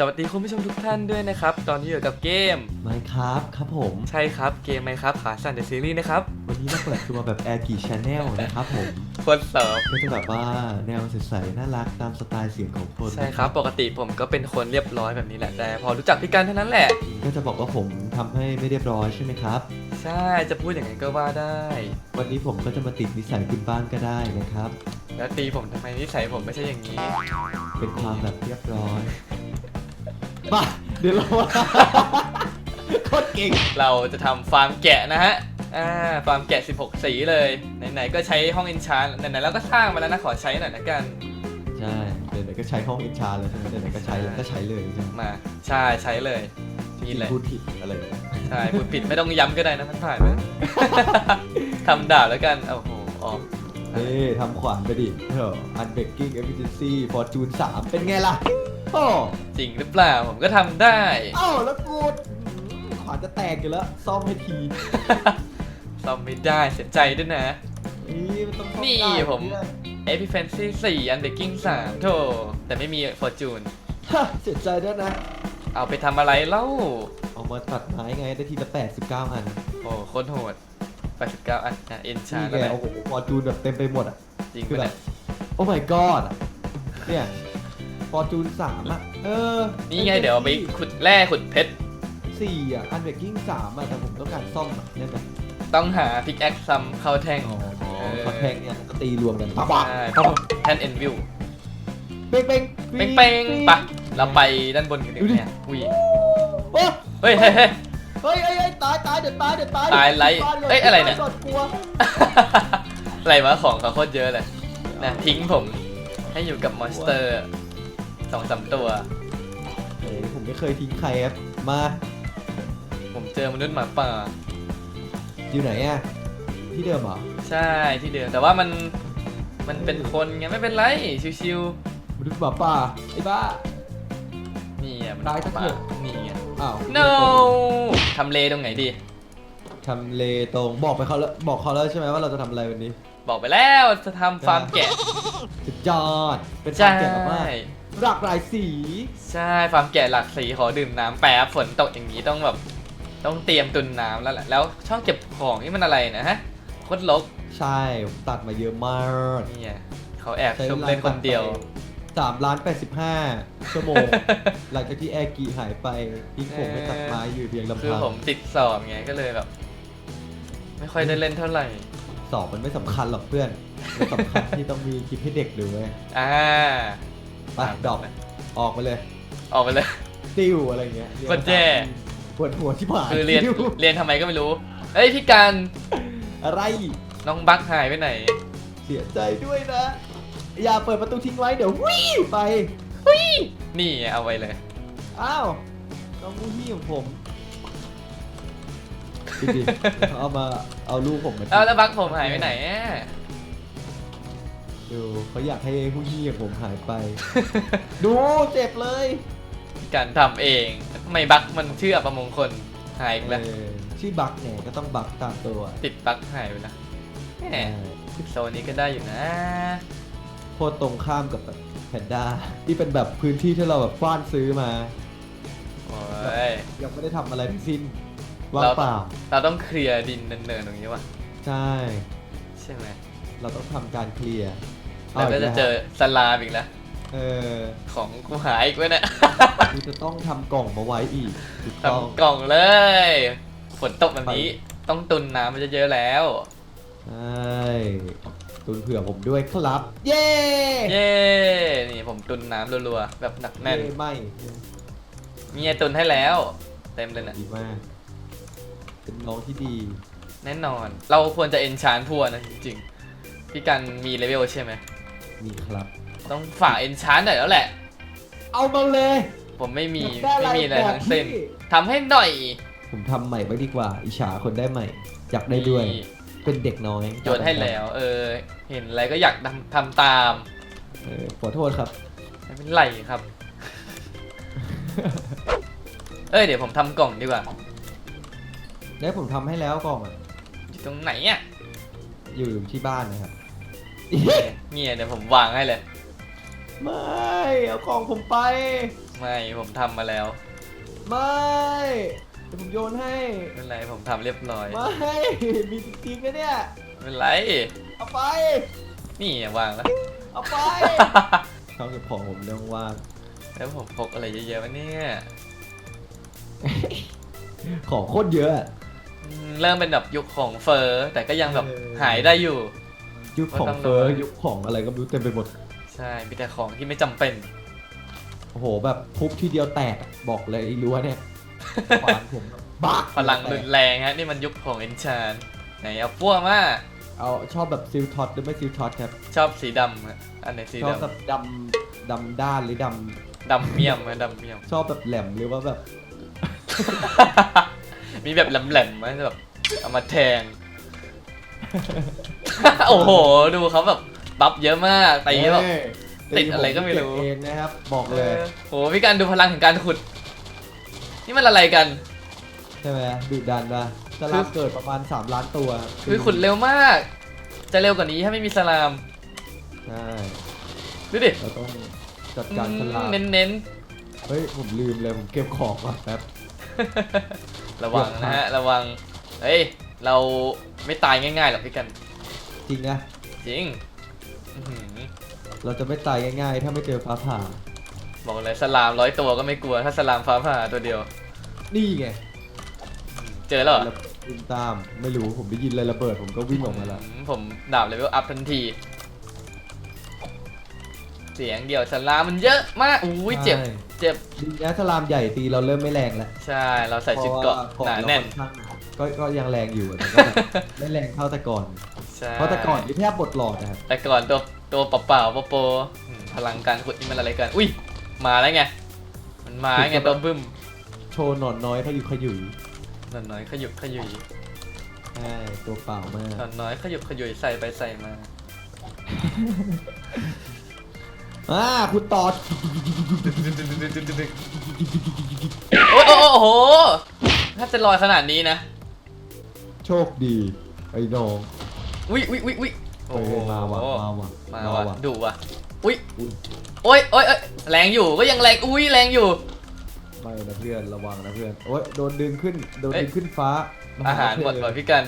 สวัสดีคุณผู้ชมทุกท่านด้วยนะครับ ตอนนี้อยู่กับเกมไม่ครับครับผม ใช่ครับเกมไหมครับขาสั่นเดอะซีรีส์นะครับ วันนี้เราเปิดตัวมาแบบแอร์กีชแนลนะครับผมคนเสิร์ฟก็จะแบบว่าแนวใสๆน่ารักตามสไตล์เสียงของคนใช่ครับ ปกติผมก็เป็นคนเรียบร้อยแบบนี้แหละแต่พอรู้จักพี่กันเท่านั้นแหละ ก็จะบอกว่าผมทำให้ไม่เรียบร้อยใช่ไหมครับ ใช่จะพูดอย่างไงก็ว่าได้ วันนี้ผมก็จะมาติดนิสัยคุณบ้างก็ได้นะครับ แล้วตีผมทำไมนิสัยผมไม่ใช่อย่างนี้ เป็นความแบบเรียบร้อย มาเดี๋ยวเราโคตรเก่งเราจะทำฟาร์มแกะนะฮะ อ่า ฟาร์มแกะ 16 สีเลย ไหนๆ ก็ใช้ห้องอินชานไหนๆเราก็สร้างมาแล้วนะ ขอใช้หน่อยละกัน ใช่เดี๋ยวๆก็ใช้ห้องอินชาเลยใช่ไหมเดี๋ยวๆก็ใช้แล้วก็ใช้เลยใช่ไหมมา ใช่ใช้เลย นี่เลยพูดผิดอะไรอย่างเงี้ยใช่พูดผิดไม่ต้องย้ำก็ได้นะมันผ่านไปทำดาบแล้วกัน โอ้โหออกเฮ้ยทำขวานไปดิเออ unbreaking efficiency fortune 3 เป็นไงล่ะ โอ้จริงหรือเปล่าผมก็ทำได้ เอ้าแล้วกูอืมขวานจะแตกอยู่แล้วซ่อมให้ทีซ่อมไม่ได้เสียใจด้วยนะ นี่มันต้องซ่อมนี่ได้ผม เพื่อน e p i f a n c y 4 Unbreaking 3โธ่แต่ไม่มี Fortune ฮะเสียใจด้วยนะ เอาไปทำอะไรเล่า เอามาตัดไม้ไงได้ทีละ89 อันโอ้โคตรโหด89อันอะเอ็นชานี่แล้วไงแหละโอ้โหฟอร์จูนแบบเต็มไปหมดอะจริงคือปะแบเนี่ยบโอ้ my god อะเนี่ย ฟอร์จูน3อะ เออนี่ไงเดี๋ยวเอาไปขุดแร่ขุดเพชร สี่อะ unbreaking 3อะ แต่ผมต้องการซ่อมอะได้ไหมต้องหาพิกแอคซัมเข้าแท่ง อ๋อเออคอนแทงเนี่ยก็ตีรวมกันปั๊บปั๊บใช่เพราะแท่นเอ็นวิวเป้งเป้งเป้งเป้งๆปะเราไปด้านบนกันดีกว่าเนี่ยอุ้ยโอ้เฮ้ยเฮ้ยเฮ้ย เฮ้ยเฮ้ยเฮ้ยตายตายเดี๋ยวตายเดี๋ยวตายตายไรบ้ลเอ้ยอะไรเนี่ยบ้าก่กลัวอะไรวะของเขาโคตรเยอะเลยนะทิ้งผมให้อยู่กับมอนสเตอร์ สองสามตัว เฮ้ยผมไม่เคยทิ้งใครครับ มา ผมเจอมนุษย์หมาป่า อยู่ไหนอะ ที่เดิมเหรอใช่ที่เดิมแต่ว่ามันมันเป็นคนไงไม่เป็นไรชิวมนุษย์หมาป่าไอ้บ้า ๆนี่อะมันตายสักป่าเถอะ นี่ไง อ้าว no ทำเลตรงไหนดี ทำเลตรงบอกไปเขาแล้วบอกเขาแล้วใช่ไหมว่าเราจะทำอะไรวันนี้ บอกไปแล้วจะทำฟาร์มแกะสุดยอด เป็นใช่ฟาร์มแกะแบบว่า หลากหลายสี ใช่ฟาร์มแกะหลักสีขอดื่มน้ำแป๊บฝนตกอย่างนี้ต้องแบบต้องเตรียมตุนน้ำแล้วแหละแล้วช่องเก็บของนี่มันอะไรนะฮะโคตรลกใช่ผมตัดมาเยอะมากนี่ไงเขาแอบชมเล่นคนเดียว สามล้านแปดสิบห้าชั่วโมง หลังจากที่แอร์กีหายไปทิ้งผมไปตัดไม้อยู่เพียงลำคือพังผมติดสอบไงก็เลยแบบ ไม่ค่อยได้เล่นเท่าไหร่ สอบมันไม่สำคัญหรอกเพื่อนมันสำคัญที่ต้องมีคลิปให้เด็กดูไว้ยอ่า ไปดอกออกมาเลย ออกไปเลย ติ้วอะไรเงี้ยเรียนกดแจ้ปวดหัวที่ผ่านคือเรียนติ้วเรียนทำไมก็ไม่รู้เฮ้ยพี่การอะไร น้องบักหายไปไหน เสียใจด้วยนะ อย่าเปิดประตูทิ้งไว้เดี๋ยววิ่งไป นี่เอาไว้เลย อ้าว น้องมูฮี่ของผมดูดิเขาเอามาเอาลูกผมมาเอาแล้วบักผมหายไปไหนอะ ดูเขาอยากให้ผู้ฮี่ของผมหายไป ดูเจ็บเลยพี่การทำเองทำไมบักมันชื่ออัปมงคลหายอีกแล้วเออชื่อบักเนี่ยก็ต้องบักตามตัวติดบักหายไปแล้วแหมโซนนี้ก็ได้อยู่นะ โคตรตรงข้ามกับแบบแพนด้าที่เป็นแบบพื้นที่ที่เราแบบฟ้านซื้อมา โอ้ย ยังไม่ได้ทำอะไรทั้งสิ้นว่างเราเปล่า เราต้องเคลียร์ดินเนินๆตรงนี้ว่ะ ใช่ ใช่ไหม เราต้องทำการเคลียร์ แล้วก็จะเจอสลามอีกแล้วเออของกูหายอีกเว้ยเนี่ยกูจะต้องทำกล่องมาไว้อีกถูกต้อง ทำกล่องเลย ฝนตกแบบนี้ต้องตุนน้ำมันจะเยอะแล้ว ใช่ตุนเผื่อผมด้วยครับ เย้เย้นี่ผมตุนน้ำรัวๆ แบบหนักแน่น เย้ไม่มีไอตุนให้แล้ว เต็มเลยนะดีมากเป็นน้องที่ดี แน่นอน เราควรจะเอนชานพัวนะจริงๆ พี่กันมีเลเวลใช่ไหม มีครับ ต้องฝากเอนชานหน่อยแล้วแหละ เอามาเลย ผมไม่มีอยากได้ไม่มีอะไรแบบทั้งสิ้นพี่ ทำให้หน่อยผมทำใหม่ไว้ดีกว่า อิจฉาคนได้ใหม่ อยากได้ด้วยมีเป็นเด็กน้อยโยนให้แล้ว เออ เห็นอะไรก็อยากทำทำตามเออขอโทษครับ ไม่เป็นไรครับ เอ้ยเดี๋ยวผมทำกล่องดีกว่า ได้ผมทำให้แล้วกล่องอะอยู่ตรงไหนอะอยู่ที่บ้านนะครับ เนี่ยเดี๋ยวผมวางให้เลย ไม่ เอากล่องผมไป ไม่ผมทำมาแล้วไม่เดี๋ยวผมโยนให้ ไม่เป็นไรผมทำเรียบร้อยไม่ มีจริงๆนะเนี่ย ไม่เป็นไร เอาไป นี่วางแล้ว เอาไป เขาเก็บของผมเรื่องว่างแล้วผมพกอะไรเยอะๆวะเนี่ย ของโคตรเยอะอะอืมเริ่มเป็นแบบยุคของเฟอร์แต่ก็ยังแบบเออหายได้อยู่ ยุคของก็ต้องเฟอร์ระวังยุคของอะไรก็ไม่รู้เต็มไปหมด ใช่มีแต่ของที่ไม่จำเป็น โอ้โหแบบทุบทีเดียวแตกอะบอกเลยไอ้รั้วเนี่ยขวานผมบ้าพลังรุนแรงฮะนี่มันยุคของเอนชานไหนเอาพวกมาเอาชอบแบบซิลท็อตหรือไม่ซิลท็อตครับชอบสีดำฮะอันไหนสีชอบดำแบบดำดำด้านหรือดดำเมี่ยมฮะดำเมี่ยมำชอบแบบแหลมหรือว่าแบบ มีแบบแหลมๆไหมแบบเอามาแทง โอ้โห ดูเขาแบบบัฟเยอะมากตีแบบเอ้ยติดอะไรก็ไม่รู้เก็บเองนะครับบอกเอเลยอโหพี่การดูพลังของการขุด นี่มันอะไรกัน ใช่ไหมดุดันปะสลามเกิดประมาณ 3 ล้านตัวคือขุดเร็วมาก จะเร็วกว่านี้ถ้าไม่มีสลาม ใช่ดูดิเราต้องจัดการสลามเน้นเน้นเฮ้ยผมลืมเลยผมเก็บของก่อนแป๊บๆระวังนะฮะระวัง เฮ้ยเราไม่ตายง่ายๆหรอกพี่กัน จริงนะ จริงอื้อหือเราจะไม่ตายง่ายๆ ถ้าไม่เจอฟ้าผ่า บอกเลยสลามร้อยตัวก็ไม่กลัว ถ้าสลามฟ้าผ่าตัวเดียว นี่ไงเจอแล้วเหรอ แล้ววิ่งตาม ไม่รู้ ผมได้ยินอะไรระเบิด ผมก็วิ่งออกมาแล้วอืมผมดาบเลเวลอัพทันที เสียงเดียวสลามมันเยอะมากอุ้ยเจ็บ ใช่เจ็บ ดีนะสลามใหญ่ตีเราเริ่มไม่แรงแล้วใช่ เราใส่ชุดเกราะพว่หนาแน่น เรค่อข้างก็ก็ยังแรงอยู่แต่ก็แบบ ไม่แรงเท่าแต่ก่อน ใช่เพราะแต่ก่อนนี่แทบหมดหลอดนะครับแต่ก่อนตัวตัวเปล่าๆโปรๆอืมพลังการขุดนี่มันอะไรกัน อุ้ย มาแล้วไง มันมาไงตัวบึ้ม โชว์หนอนน้อยเขาอยู่ขยุยหนอนน้อยขยุกขยุยใช่ตัวเปล่ามากหนอนน้อยขยุกขยุยใส่ไปใส่มาอ่าคุณตอดโอ้โอ้โอ้โหถ้าจะลอยขนาดนี้นะ โชคดี ไอ้น้อง อุ้ยอุ้ยอุ้ยอุ้ยเฮ้ยมาว่ะมาว่ะมามาว่ะว่ะดุว่ะอุ้ยอุ๊ยโอ้ยโอ้ยโอ้ยแรงอยู่ก็ยังแรงอุ้ยแรงอยู่ไม่นะเพื่อนระวังนะเพื่อนโอ้ยโดนดึงขึ้นโดนเอ้ยดึงขึ้นฟ้า อาหารหมดว่ะพี่กัน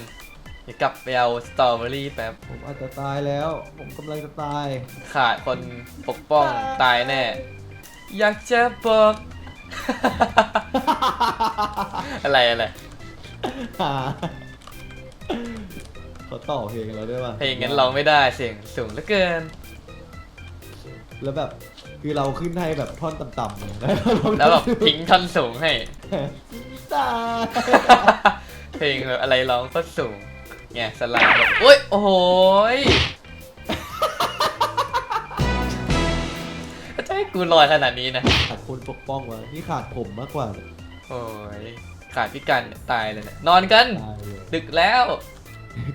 เดี๋ยวกลับไปเอาสตรอเบอรี่แป๊บผมอาจจะตายแล้ว ผมกำลังจะตาย ขาดคนปกป้องตายแน่ อยากจะบอกอะไรอะไร เขาต่อเพลงเราด้วยป่ะเพลงงั้นร้องไม่ได้เสียงสูงเหลือเกิน แล้วแบบคือเราขึ้นให้แบบท่อนต่ำๆเลยแล้วแบบทิ้งท่อนสูงให้ตายเพลงแบบอะไรร้องก็สูงไงสลามแบบอุ้ยโอ้โหยจะให้กูลอยขนาดนี้นะขาดคนปกป้องวะนี่ขาดผมมากกว่า โอ้ยขาดพี่กันเนี่ยตายเลยเนี่ยนอนกันตายเลยดึกแล้ว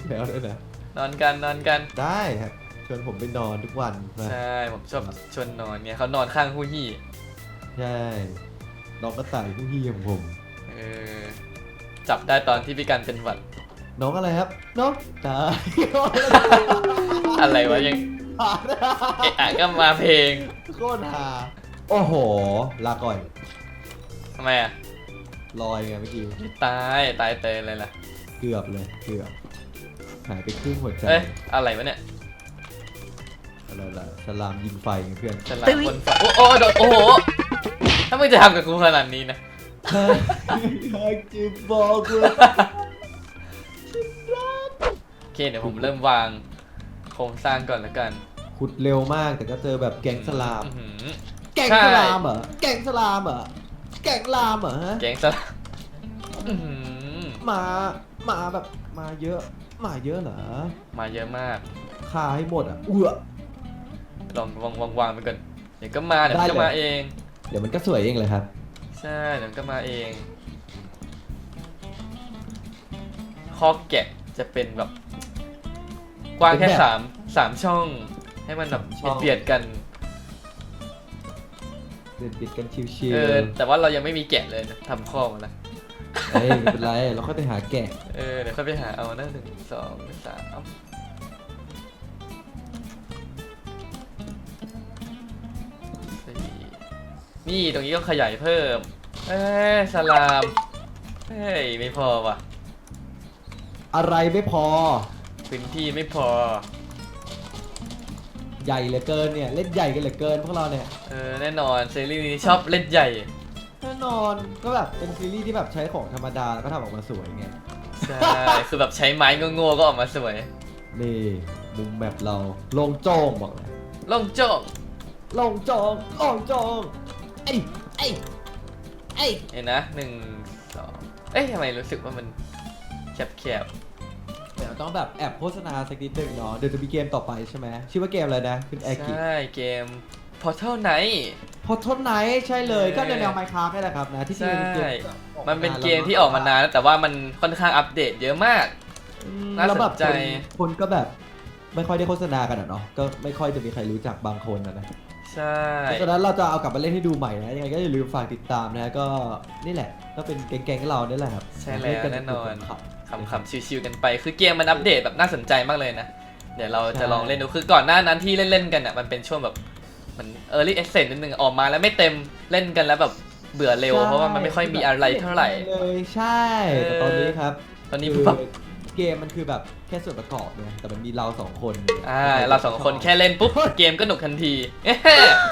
แล้วด้วยนะนอนกันนอนกัน ได้ครับชวนผมไปนอนทุกวันมาใช่ผมชอบชวนนอนเนี่ยเขานอนข้างผู้ยี่ใช่น้องก็ต่ายผู้พี่ของผม เออจับได้ตอนที่พี่กันเป็นหวัดน้องอะไรครับ น้องตายอะไรวะยังเอะอะก็มาเพลงโคตรฮาโอ้โห ลาก่อยทำไมอะลอยไงเมื่อกี้ ตายตายเตยเลยล่ะ เกือบเลย เกือบ หายไปครึ่งหัวใจเอ้ยอะไรวะเนี่ยอะไรล่ะสลามยิงไฟไงเพื่อนฉลามบนฟ้าโอ้โอ้โดนโอ้โหถ้ามึงจะทำกับกูขนาดนี้นะอยากจะบอกว่าโอเคเดี๋ยวผมเริ่มวางโครงสร้างก่อนแล้วกันขุดเร็วมากแต่ก็เจอแบบแก๊งสลาม อื้อหือ แก๊งใช่สลามเหรอแก๊งสลามเหรอแก๊งลามเหรอฮะแกงสลามอื้อหือ มามาแบบมาเยอะ มาเยอะเหรอมาเยอะมากฆ่าให้หมดอะเอือ ลองวางวางวางไปก่อนเดี๋ยวก็มาเดี๋ยวมันได้ก็เลย มาเอง เดี๋ยวมันก็สวยเองเลยครับ ใช่เดี๋ยวมันก็มาเองคอกแกะจะเป็นแบบ กว้างแค่เป็นแบบสามสามช่อง ให้มันแบบสามช่อง เบียดๆกัน เดินปิดกันชิวเออแต่ว่าเรายังไม่มีแกะเลยนะทำข้อมาแล้วๆ เอ้ยไม่เป็นไร เราค่อยไปหาแกะ เออเดี๋ยวค่อยไปหาเอาหน้าหนึ่งสองสามสี่นี่ตรงนี้ก็ขยายเพิ่ม เอ้ยสลาม เฮ้ยไม่พอว่ะ อะไรไม่พอ พื้นที่ไม่พอ ใหญ่เหลือเกินเนี่ย เล่นใหญ่กันเหลือเกินพวกเราเนี่ย เออแน่นอนซีรีส์นี้ชอบเล่นใหญ่ แน่นอนก็แบบเป็นซีรีส์ที่แบบใช้ของธรรมดาแล้วก็ทำออกมาสวยไงใช่ คือแบบใช้ไม้โง่ๆก็ออกมาสวยนี่มุมแบบเราโลงโจ้งบอกเลยลงโจ๊กโลงโจ้งโลงโจ้งไอ้ไอ้ไอ้เห็นนะหนึ่งสองเอ้ยทำไมรู้สึกว่ามันแคบเดี๋ยวต้องแบบแอบโฆษณาสักนิดหนึ่งเนาะเดี๋ยวจะมีเกมต่อไปใช่ไหมชื่อว่าเกมอะไรนะคุณแอๆกิใช่เกม Portal Night พอทนไหนใช่เลยเออก็แนวไมค์คราฟนี่แหละครับนะที่จริงเป็นเกมใช่ที่ออกมันเป็นแล้วเกมที่ออกมานานแล้วแต่ว่ามันค่อนข้างอัปเดตเยอะมาก อืมน่าแล้วแบบสนใจ คนคนก็แบบ ไม่ค่อยได้โฆษณากันอะเนาะก็ไม่ค่อยจะมีใครรู้จักบางคนนะนะ ใช่ เพราะฉะนั้นเราจะเอากลับมาเล่นให้ดูใหม่นะยังไงก็อย่าลืมฝากติดตามนะก็นี่แหละ ก็เป็นแก๊งๆเราเนี่ยแหละครับใช่แล้วเกัแน่นอน ครับ ขำๆชิวๆกันไป คือเกมมันอัปเดตแบบน่าสนใจมากเลยนะ เดี๋ยวเราจะใช่ลองเล่นดู คือก่อนหน้านั้นที่เล่นๆกันอะ มันเป็นช่วงแบบ มัน early access นิดนึงออกมาแล้วไม่เต็มเล่นกันแล้วแบบเบื่อเร็ว เพราะว่ามันไม่ค่อยมีอะไรเท่าไหร่ เลยใช่เออแต่ตอนนี้ครับตอนนี้คือแบบเกมมันคือแบบแค่ส่วนประกอบเนี่ยแต่มันมีเราสองคนอ่าเราสองคนแค่เล่นปุ๊บเกมก็หนุกทันที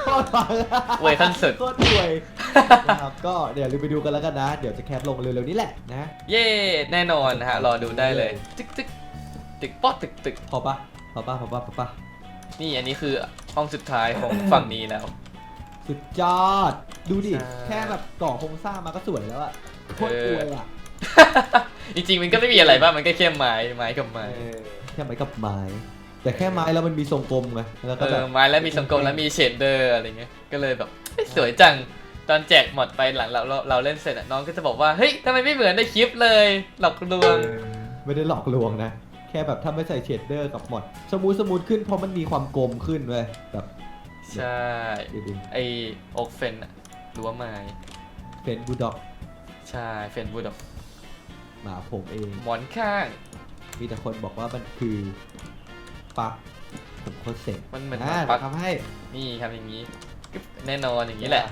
โคตรฟังอวยขั้นสุด โคตรอวยนะครับก็เดี๋ยวลืมไปดูกันแล้วกันนะ เดี๋ยวจะแคปลงเร็วๆนี้แหละนะเย่แน่นอนนะฮะรอดูได้เลย ตึกตึกตึกป๊อดตึกตึก พอปะพอปะพอปะพอปะ นี่อันนี้คือห้องสุดท้ายของฝั่งนี้แล้ว สุดยอด ดูดิ ใช่ แค่แบบก่อโครงสร้างมาก็สวยแล้วอะโคตรอวยอะจริงๆมันก็ไม่มีอะไรบ้างมันก็แค่ไม้ไม้กับไม้เออแค่ไม้กับไม้ แต่แค่ไม้แล้วมันมีทรงกลมไงแล้วเอก็แบบอไม้แล้วมีสังกลมแล้วมีเชดเดอร์อะไรเงี้ยก็เลยแบบเฮ้ยสวยจังตอนแจกหมดไปหลังเราเราเราเล่นเสร็จอะน้องก็จะบอกว่าเฮ้ยทำไมไม่เหมือนในคลิปเลยหลอกลวงเออไม่ได้หลอกลวงนะแค่แบบถ้าไม่ใส่เชดเดอร์กับหมดสมูทสมูทขึ้นเพราะมันมีความกลมขึ้นเว้ยแบบใช่ ดูดิไอโอกเฟนอะรั้วไม้เป็นบูลด็อกใช่เฟนบูดอกหมาผมเอง หมอนข้าง มีแต่คนบอกว่ามันคือปักผมโคตรเซ็งมันเหมือนอ่าปักทำให้นี่ทำอย่างนี้กึ๊บแน่นอนอย่างนี้แหละ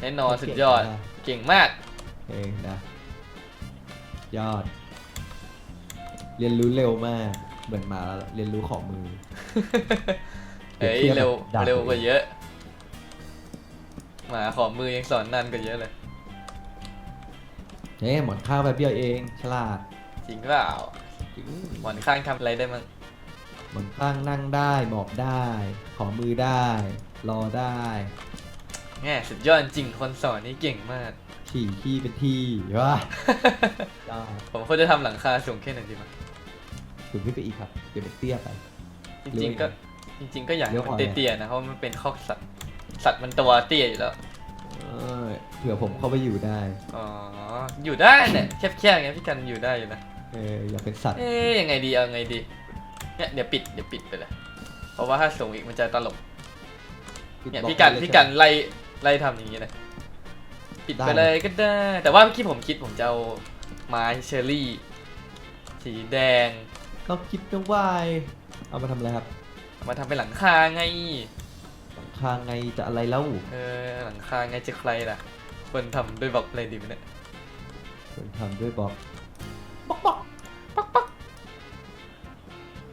แน่นอนสุดยอดนะเก่งมาก เองนะ ยอด เรียนรู้เร็วมาก เหมือนหมาแล้วเรียนรู้ของมือ เฮ้ยเปรียบเทียบเร็วกับดาบเร็วกว่าเยอะ หมาขอมือยังสอนนานกว่าเยอะเลย เฮ้ยหมอนข้างแบบเดียวเอง ฉลาดจริงเปล่าจริงหมอนข้างทำอะไรได้มั้งหมอนข้างนั่งได้หมอบได้ ขอมือได้ รอได้ แง่สุดยอดจริงคนสอนนี่เก่งมาก ฉี่ขี้เป็นที่ว้ายอดผมควรจะทำหลังคาสูงแค่ไหนดีมั้ง สูงขึ้นไปอีกครับเดี๋ยวมันเตี้ยไปจริงๆก็จริง ๆ ก็อยากให้มันเดี๋ยวก่อนเตี้ยๆนะเพราะมันเป็นคอกสัตว์สัตว์มันตัวเตี้ยอยู่แล้วเออเผื่อผมเข้าไปอยู่ได้ อ๋ออยู่ได้เนี่ยแคบๆไงพี่กันอยู่ได้อยู่นะเอออยากเป็นสัตว์เอ๊ยยังไงดีเอาไงดีเนี่ยเดี๋ยวปิดเดี๋ยวปิดไปเลยเพราะว่าถ้าสูงอีกมันจะตลกเนี่ยพี่กันพี่กันไล่ไล่ทำอย่างนี้เลยปิดไปเลยก็ได้ แต่ว่าเมื่อกี้ผมคิดผมจะเอาไม้เชอร์รี่ สีแดง ต้องคิดต้องวายเอามาทำอะไรครับเอามาทำเป็นหลังคาไง หลังคาไงจะอะไรเล่าเออหลังคาไงจะใครล่ะควรทำด้วยบล็อกอะไรดีไหมเนี่ยคนทำด้วยบล็อกป๊อกป๊อกป๊อกป๊อก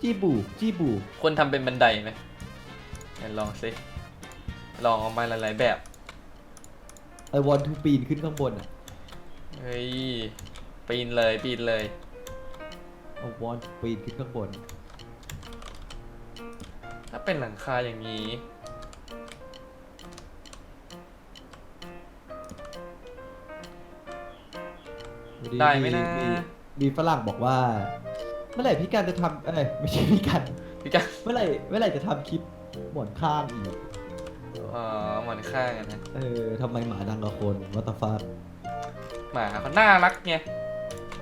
จี้บูจี้บูควรทำเป็นบันไดไหมไหนลองสิลองเออกมาหลายๆแบบ ไอวอนทูปีนขึ้นข้างบนอะเฮ้ยปีนเลยปีนเลย ไอวอนปีนขึ้นข้างบน ถ้าเป็นหลังคาอย่างนี้ ได้ไหมนะ มีฝรั่งบอกว่า เมื่อไหร่พี่กันจะทำเอ้ยไม่ใช่พี่กันพี่กันเมื่อไหร่เมื่อไหร่จะทำคลิปหมอนข้างอีกอ๋อหมอนข้างอะนะเออทำไมหมาดังกว่าคนวัตฟาดหมาเขาน่ารักไง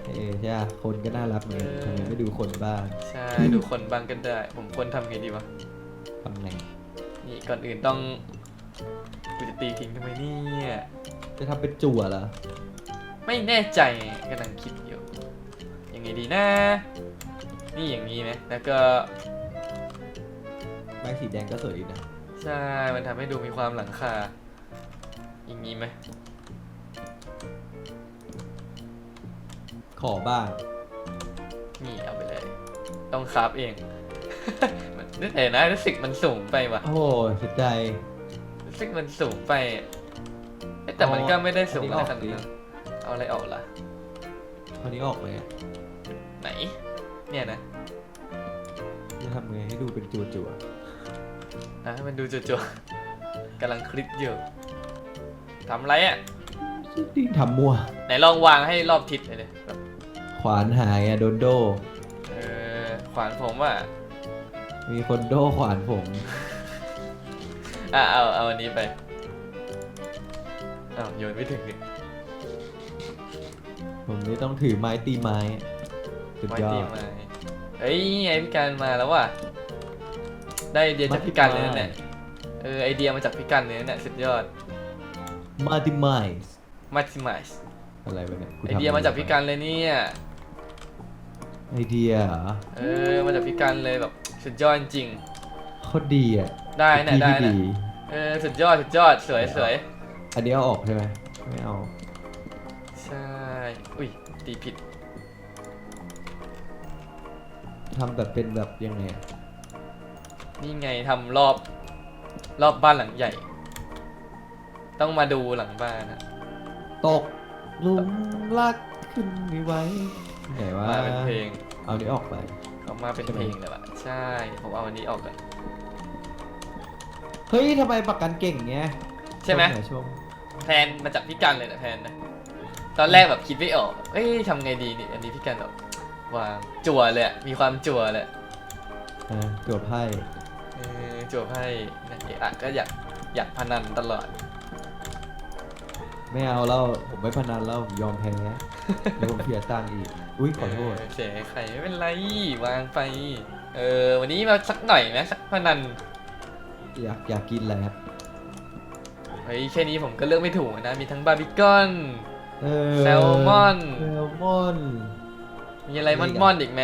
เออใช่ปะคนก็น่ารักเหมือนกันเออทำไมไม่ดูคนบ้างใช่ดูคนบ้างก็ได้ ผมควรทำไงดีวะ ทำไงนี่ก่อนอื่นต้องกูจะตีทิ้งทำไมเนี่ย จะทำเป็นจั่วเหรอไม่แน่ใจไงกำลังคิดอยู่ ยังไงดีนะ นี่อย่างนี้ไหมแล้วก็ ไม้สีแดงก็สวยดีนะ ใช่ มันทำให้ดูมีความหลังคา อย่างงี้ไหม ขอบ้าง นี่เอาไปเลย ต้องคราฟเอง มันนึกเห็นนะรู้สึกมันสูงไปว่ะ โอ้โหเสียใจรู้สึกมันสูงไปเอ๊ะแต่มันก็ไม่ได้สูงเอาขอันนี้นาดออกนั้นดิเอาอะไรออกล่ะคราวนี้ออกเลยอะไหน เนี่ยนะจะทำไงให้ดูเป็นจัวจัวอะให้มันดูจั่วๆกำลังคลิกอยู่ทำอะไรอะๆดิ้งทำมั่วไหนลองวางให้รอบทิศเลยดิแบบ ขวานหายอะโดนโด เออขวานผมอะ มีคนโดขวานผม อะ เอา เอาอันนี้ไปอ้าวโยนไม่ถึงนี่ผมนี่ต้องถือไม้ตีไม้ สุดไว้ยอตีด มาเอ้ยไอพี่การมาแล้วว่ะ ได้ไอเดียจากพี่การเลยนะเนี่ยเออไอเดียมาจากพี่การเลยนะเนี่ยสุดยอด มาติไมส์ maximize อะไรวะเนี่ยไอเดียมาจากพี่การเลยเนี่ย ไอเดียเหรอเออมาจากพี่การเลยแบบสุดยอดจริง โคตรดีอะได้เนี่ยที่ได้ที่เนี่ยดีเออสุดยอดสุดยอดสวยสวยอันนี้เอาออกใช่ไหมไม่เอาใช่อุ้ยตีผิดทำแบบเป็นแบบยังไงอะนี่ไงทำรอบรอบบ้านหลังใหญ่ ต้องมาดูหลังบ้านนะ ตกหลุมรักขึ้นไม่ไหว ไหนวะมาเป็นเพลงเอานี้ออกไปเอามาเป็นเพลงเลยว่ะใช่ผมเอาอันนี้ออกเลยเฮ้ยทำไมประกันเก่งเงี้ยใช่ไหมชชมแพนมาจากพี่กันเลยนะแพนนะตอนแรกแบบคิดไม่ออกเอ้ยทำไงดีนี่อันนี้พี่กันแบบวางจั่วเลยอะมีความจั่วเลยอ่าจวบไพ่เออจั่วไพ่นะเอะอะก็อยากอยากพนันตลอด ไม่เอาแล้วผมไม่พนันแล้วผมยอมแพ้เดี๋ยวผมเสียตังค์อีกอุ้ยขอโทษเเสียใครไม่เป็นไรวางไป เออวันนี้มาสักหน่อยไหมสักพนันอยากอยากกินอะไรครับเฮ้ยแค่นี้ผมก็เลือกไม่ถูกนะมีทั้งบาร์บีคอนเออแซลมอนแซลมอนมีอะไรมีม่อนอีกอะม่อนๆอีกไหม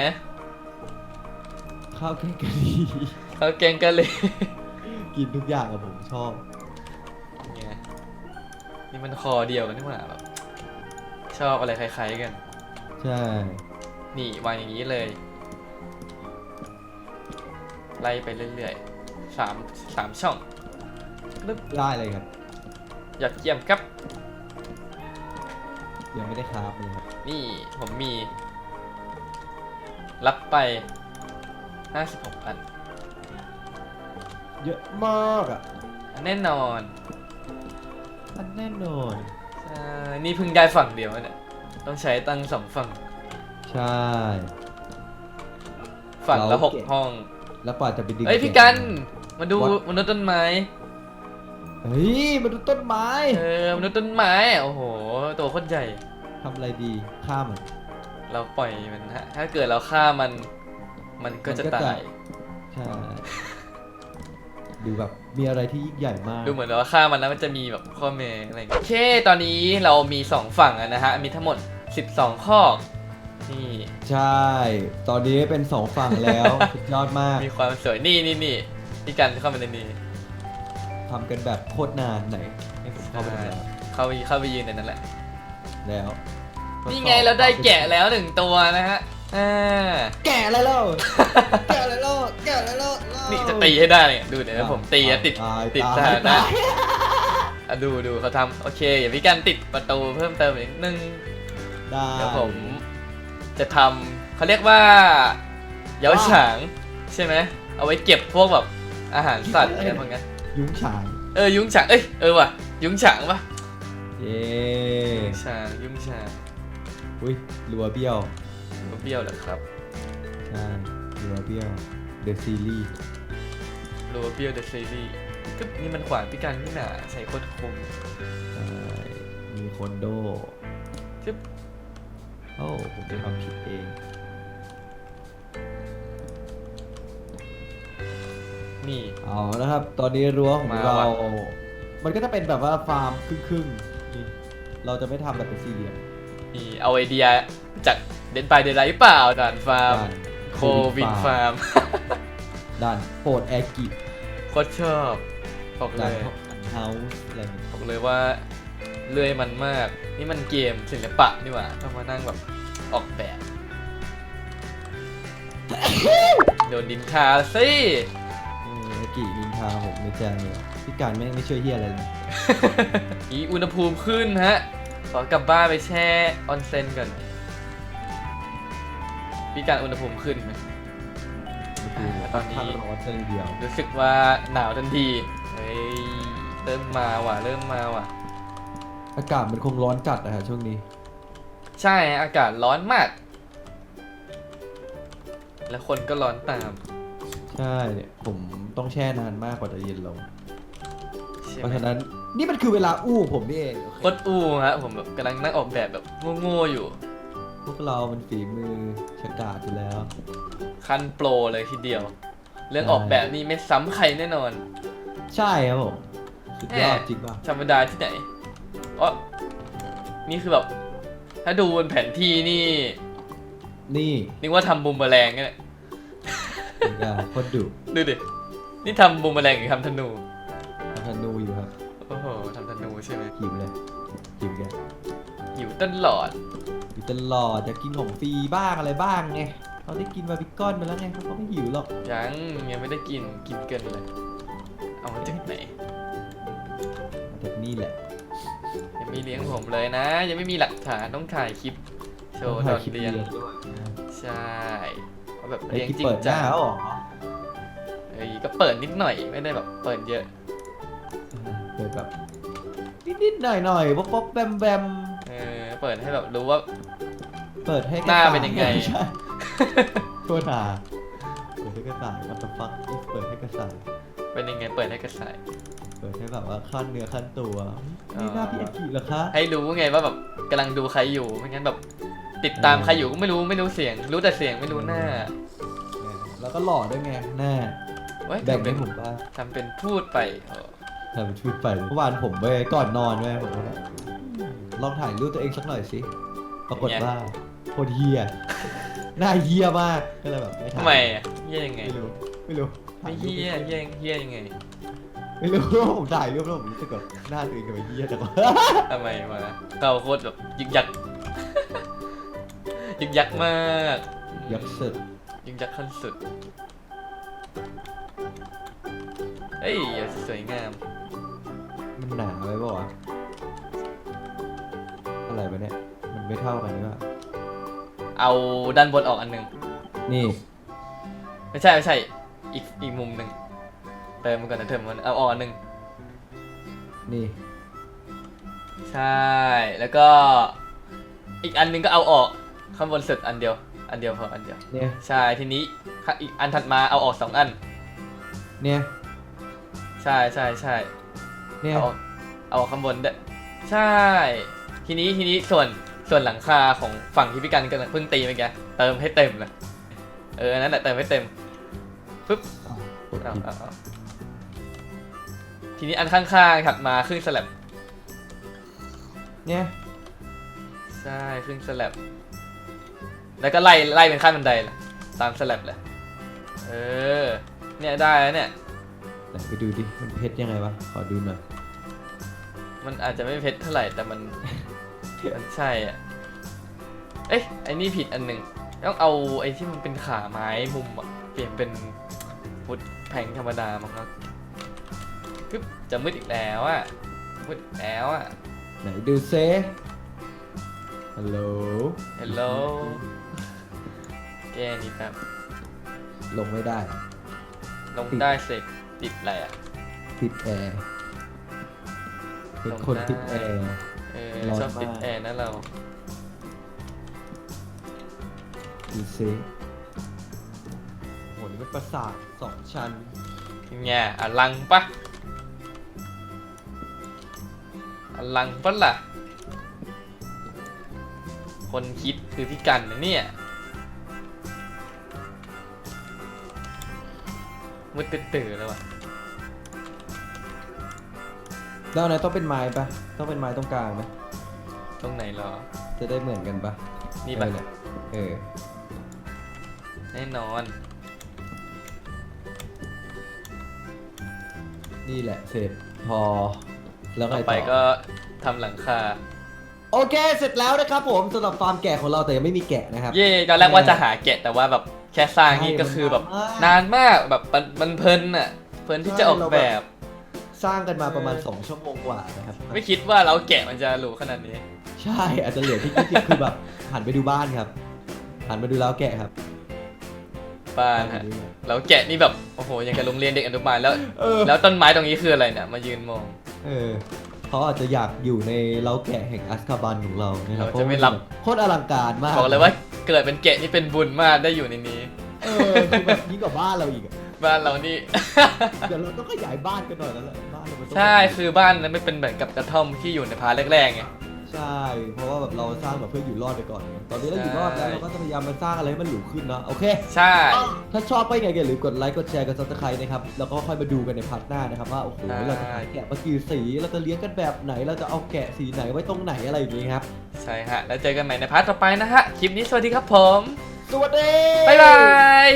ข้าวแกงกะหรี่ข้าวแกงกะหรี่กินทุกอย่างอะผมชอบไง นี่มันคอเดียวกันนี่หว่าแบบชอบอะไรคล้ายๆกัน ใช่นี่วางอย่างนี้เลย ไล่ไปเรื่อยๆสามสามช่องปึ๊บได้เลยครับยอดเยี่ยมครับ ยังไม่ได้คราฟเลยครับนี่ผมมี รับไป56อัน เยอะมากอะ แน่นอน อันแน่นอนใช่นี่เพิ่งได้ฝั่งเดียวเนี่ยต้องใช้ตั้งสองฝั่ง ใช่ ฝั่งละเราหกเก่งห้อง แล้วกว่าจะไปดึงเอ้ยพี่เก็บกัน มาดู What? มนุษย์ต้นไม้ เฮ้ยมาดูต้นไม้ เออมนุษย์ต้นไม้อะโอ้โห ตัวโคตรใหญ่ทำอะไรดีฆ่ามัน เราปล่อยมันฮะ ถ้าเกิดเราฆ่ามัน มันก็จะมันก็จะตาย ใช่ ดูแบบมีอะไรที่ยิ่งใหญ่มาก ดูเหมือนว่าฆ่ามันแล้วมันจะมีแบบข้อแม้อะไรอย่างเงี้ยโอเค ตอนนี้เรามี 2 ฝั่งอะนะฮะ มีทั้งหมด 12 ข้อนี่ ใช่ ตอนนี้เป็นสองฝั่งแล้ว สุดยอดมากมีความสวยนี่นี่นี่พี่กันเข้ามาในนี้ทำกันแบบโคตรนานไหนให้ผมเข้าไปดูแล้วเข้าไปเข้าไปยืนในนั้นแหละแล้วนี่ไงเราได้แกะแล้วหนึ่งตัวนะฮะ อ่า แกะอะไรเล่าแกะอะไรเล่าแกะอะไรเล่านี่จะตีให้ได้เนี่ยดูเดี๋ยวผมตีอะติดตายติดตายสถานะตายอะดูดูเขาทำโอเคอย่าพี่กันติดประตูเพิ่มเติมอีกนิดนึงได้เดี๋ยวผมจะทำเขาเรียกว่าเย้าฉางใช่ไหมเอาไว้เก็บพวกแบบอาหารสัตว์อะไรพวกนี้นยุ้งฉางเออยุ้งฉางเอ้ยเออว่ะยุ้งฉางปะเย้ฉางยุ้งฉางอุ้ยรัวเบี้ยว เบี้ยวเหรอครับใช่รัวเบี้ยวเดอะซีรีส์รัวเบี้ยวเดอะซีรีส์ก็นี่มันขวานพี่กันนี่หนาใช้โคตรคมใช่มีคนโดจึ๊บโอ้ผมทำผิดเอง นี่ เอานะครับ ตอนนี้รั้วของมาเรา ว่ะ มันก็จะเป็นแบบว่าฟาร์มครึ่งๆนี่เราจะไม่ทำแบบเป็นสี่เหลี่ยม นี่เอาไอเดียจาก เดนไปเดนไรเปล่าด่านฟาร์มด้านโควินฟาร์มด้านโปรดแอร์กิโคตรชอบบอกเลด้านยเฮาส์อะไรอย่างเงี้ยบอกเลยว่าเลื่อยมันมาก นี่มันเกมศิลปะนี่หว่าต้องมานั่งแบบออกแบบ โดนดินทาสิเออกี่นินทาผมในใจเนี่ยพี่การแม่งไม่ช่วยเฮียอะไรเลยอีอุณหภูมิขึ้นฮะ ขอกลับบ้านไปแช่ออนเซ็นก่อน พี่การอุณหภูมิขึ้นไหมตอนนี้ พักร้อนซะเลยเดียวรู้สึกว่าหนาวทันทีเฮ้ยเริ่มมาว่ะเริ่มมาว่ะ อากาศมันคงร้อนจัดนะฮะช่วงนี้ ใช่อากาศร้อนมาก แล้วคนก็ร้อนตามใช่เนี่ยผมต้องแช่นานมากกว่าจะเย็นลง ใช่เพไหมราะฉะนั้นนี่มันคือเวลาอู้ของผมนี่เองโอเค โคตรอู้ฮะผมแบบกำลังนั่งออกแบบแบบโง่ๆอยู่พ วกเรามันฝีมือชะกาจอยู่แล้ว ขั้นโปรเลยทีเดียว เรื่องใช่ออกแบบนี่ไม่ซ้ำใครแน่นอน ใช่ครับผมสุดยอดแหม่จริงป่ะธรรมดาที่ไหนอ๋อนี่คือแบบ ถ้าดูบนแผนที่นี่ นี่นึกว่าทำบูมเบอร์แรงเนี่ยสุดยอดโคตรดุดูดิ นี่ทำบูมเบอร์แรงหรือทำธนูทำธนูอยู่ครับ โอ้โหทำธนูใช่ไหมหิวเลยหิวแกหิวตลอดอยู่ ตลอดอยากกินของฟรีบ้างอะไรบ้างไงเขาได้กินบาร์บีคอนไปแล้วไงเขาก็ไม่หิวหรอกยังยังไม่ได้กินกินเกินเลย เอามาจากไหนมาจากนี่แหละยังไม่เลี้ยงผมเลยนะ ยังไม่มีหลักฐานต้องถ่ายคลิปโชว์ตถ่าอยนคลิปเรียนด้วยใช่เอาแบบไอ้เลี้ยงที่จริงเปิดหจัน้างแล้วเหรอเอ้ยก็เปิดนิดหน่อยไม่ได้แบบเปิดเยอะเปิดแบบนิดๆหน่อยๆป๊อปป๊อปแบมแบมเออเปิดให้แบบรู้ว่า เปิดให้กระหน้าต่ายเป็นยังไงใช่ตัวหนาเปิดให้กระต่ายวัตฟักเปิดให้กระต่ายเป็นยังไงเปิดให้กระสาย เปิดให้แบบว่าขั้นเนื้อขั้นตัวอ๋อนี่หน้าพี่อากิเหรอคะให้รู้ไงว่าแบบกำลังดูใครอยู่ไม่งั้นแบบ ติดตามใครอยู่ก็ไม่รู้ไม่รู้เสียง รู้แต่เสียงไม่รู้หน้าเออแล้วก็หล่อด้วยไงหน้าเว้ยแบ่งทำเป็ให้นผมบ้าง ทำเป็นพูดไปเออทำเป็นชุดไปเมื่อวานผมไปก่อนนอนด้วยผมก็แบบลองถ่ายรูปตัวเองสักหน่อยสิ ปรากฏว่าโค ตรเฮียหน้าเฮียมากก็เลยแบบไม่ถ่ายทำไมอะเฮี้ยยังไงไม่รู้ไม่รู้ไม่เฮี้ยเฮี้ยเฮี้ยยังไงไม่รู้ผมถ่ายรูปแล้วผมรู้สึกแบบหน้าตัวเองกับไอ้เฮียจังวะทำไมมาเราโคตรแบบยึกยัก ยึกยักมากยักษ์สุดยึกยักขั้นสุดเอ้ยอย่าสวยงาม มันหนาไว้ป่าวะอะไรวะเนี่ยมันไม่เท่ากันนี่ป่ะ เอาด้านบนออกอันหนึ่งนี่ ไม่ใช่ไม่ใช่ อีกอีกมุมหนึ่งเติมมันก่อนนะเติมมันเอาออกอันหนึ่งนี่ ใช่แล้วก็อีกอันหนึงก็เอาออกข้างบนสุดอันเดียว อันเดียวพออันเดียว เนี่ย ใช่ทีนี้ข้างอีกอันถัดมาเอาออกสองอัน เนี่ย ใช่ใช่ใช่เนี่ย เอาออกเอาออกข้างบนด้วยใช่ ทีนี้ทีนี้ส่วน ส่วนหลังคาของฝั่งที่พี่กันกำลังเพิ่งตีเมื่อกี้เติมให้เต็มเลยเออนนั้นแหละเติมให้เต็มปึ๊บเอาเอาเอาทีนี้อันข้างๆถัดมาครึ่งสลับเนี่ยใช่ครึ่งสลับแล้วก็ไล่ไล่เป็นขั้นบันไดเลยตามสลับเลยเออ เนี่ยได้แล้วเนี่ยไหนไปดูดิ มันเพชรยังไงวะ ขอดูหน่อย มันอาจจะไม่เพชรเท่าไหร่แต่มัน มันใช่อะ เอ้ยไอ้นี่ผิดอันหนึ่งต้องเอาไอ้ที่มันเป็นขาไม้มุมอะเปลี่ยนเป็นวุดแผงธรรมดามั้งครับกึ๊บจะมืดอีกแล้วอะมืดอีกแล้วอะ ไหนดูเซฮัลโหล ฮัลโหล แกนี่ครับ ลงไม่ได้ ลงได้เสร็จติดอะไรอะ ติดแอร์ เป็นลงคนได้ติดแอร์ เออร้อนชอบติดมาก แอร์นะเรา ดูเซโหนี่มันประสาทสองชั้น เนี่ยอลังปะอลังปะล่ะ คนคิดคือพี่กันนะเนี่ยมืดตื่นๆแล้วอะ แล้วอันไหนต้องเป็นไม้ปะต้องเป็นไม้ตรงกลางไหมตรงไหนเหรอ จะได้เหมือนกันปะนี่เอปะอเนี่ยเออแน่นอน นี่แหละเสร็จพอแล้วไงต่อต่อไปก็ทำหลังคา โอเค เสร็จแล้วนะครับผมสำหรับฟาร์มแกะของเราแต่ยังไม่มีแกะนะครับ เย่ตอนแรกว่าจะหาแกะแต่ว่าแบบแค่สร้างนี่ก็คือแบบใช่นานมากแบบมันมันเพลินอะเพลินที่จะออกแบบ สร้างกันมาประมาณ 2 ชั่วโมงกว่านะครับ ไม่คิดว่าเราแกะมันจะหรูขนาดนี้ ใช่อาจจะเหลือที่คิดคือแบบหันไปดูบ้านครับหันไปดูแล้วแกะครับ บ้านฮะแล้วแกะนี่แบบโอ้โหยังกับโรงเรียนเด็กอนุบาลแล้ว เออ แล้วต้นไม้ตรงนี้คืออะไรเนี่ยมายืนมอง เออเขาอาจจะอยากอยู่ในเล้าแกะแห่งอัสคาบันของเรานะครับเราจะไม่รับโคตรอลังการมากบอกเลยว่าเกิดเป็นแกะนี่เป็นบุญมากได้อยู่ในนี้ เออคือแบบยิ่งกว่าบ้านเราอีกอะ บ้านเรานี่ เดี๋ยวเราต้องขยายบ้านกันหน่อยแล้วแหละบ้านเรามันต้องใช่คือบ้านนั้นไม่เป็นเหมือนกับกระท่อมที่อยู่ในพาร์ทแรกๆไง ใช่ เพราะว่าแบบเราสร้างแบบเพื่ออยู่รอดไปก่อนตอนนี้เราอยู่รอดแล้วใช่ เราก็จะพยายามมาสร้างอะไรให้มันหรูขึ้นเนาะโอเค ใช่ ถ้าชอบก็ยังไงอย่าลืมกดไลค์กดแชร์กดซับสไครต์นะครับแล้วก็ค่อยมาดูกันในพาร์ทหน้านะครับว่าโอ้โหเราจะหาแกะมากี่สีเราจะเลี้ยงกันแบบไหนเราจะเอาแกะสีไหนไว้ตรงไหนอะไรอย่างงี้ครับใช่ฮะ แล้วเจอกันใหม่ในพาร์ทต่อไปนะฮะ คลิปนี้สวัสดีครับผม สวัสดี บ๊ายบาย